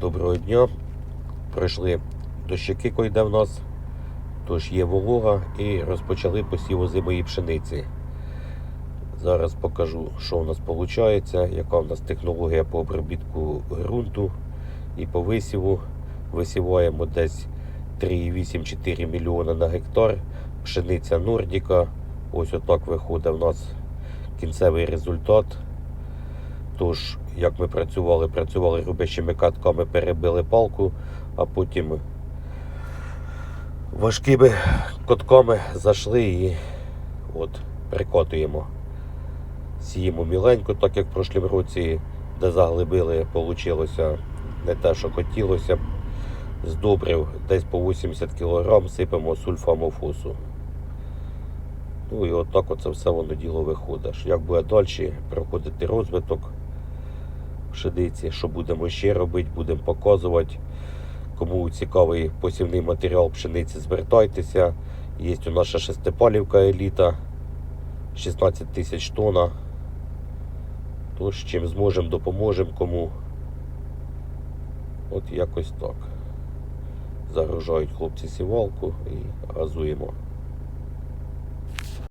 Доброго дня. Пройшли дощики, койде в нас, тож є волога і розпочали посів озимої пшениці. Зараз покажу, що у нас виходить, яка у нас технологія по обробітку ґрунту і по висіву. Висіваємо десь 3,8-4 мільйона на гектар. Пшениця Нордіка. Ось отак виходить у нас кінцевий результат. Тож, як ми працювали, працювали рубящими катками, перебили палку, а потім важкими котками зайшли і от, прикотуємо. Сіємо міленько, так як в прошлім році, де заглибили, вийшло не те, що хотілося. З добрив десь по 80 кг сипемо сульфамофосу. Ну і отак оце все воно діло виходить. Як буде далі проходити розвиток пшениці, що будемо ще робити, будемо показувати. Кому цікавий посівний матеріал пшениці, звертайтеся. Є у нас шестипалівка еліта 16 тисяч тонн. Тож чим зможемо, допоможемо кому. От якось так. Загружають хлопці сівалку і газуємо.